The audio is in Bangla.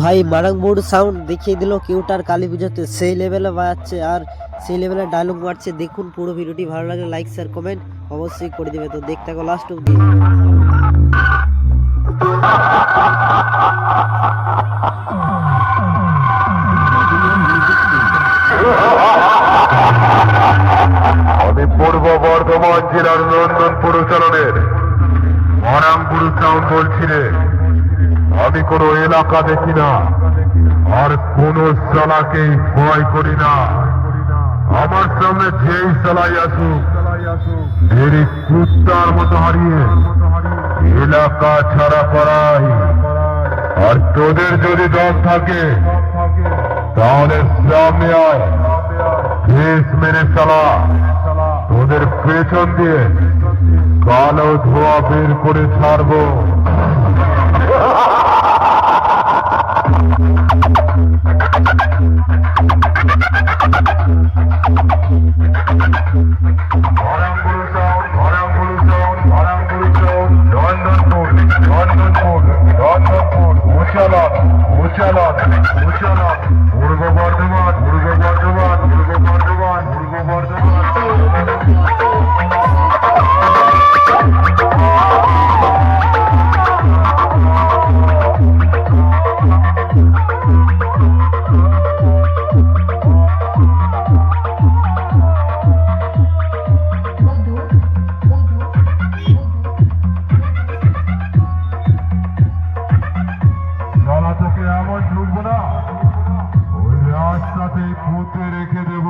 ভাই মারাংবুড় সাউন্ড দেখিয়ে দিল কিউটার কালী পুজোতে। সেই লেভেলে বাজাচ্ছে আর সেই লেভেলে ডায়লগ মারছে। দেখুন পুরো ভিডিওটি ভালো লাগলে লাইক শেয়ার কমেন্ট অবশ্যই করে দিবে। তো দেখতে থাকো লাস্ট অব্দি আমি পূর্ব বর্ধমান জেলার নন্দনপুর চালনের মরামপুর সাউন্ড বলছি রে। আমি কোনো এলাকা দেখি না। আর কোন সালাকেই ভয় করি না। আমার সামনে যেই সালাই আসুক দেরি কুত্তার মতো হারিয়ে এলাকা ছাড়া করাই আর তোদের যদি দম থাকে, তাহলে সামনে আয়। দেশ মেরে চালা তোদের পেছন দিয়ে কালো ধোয়া বের করে ছাড়বো। Thank you. এমন ঢুকবো না ওই রাস্তাতে পুঁতে রেখে দেবো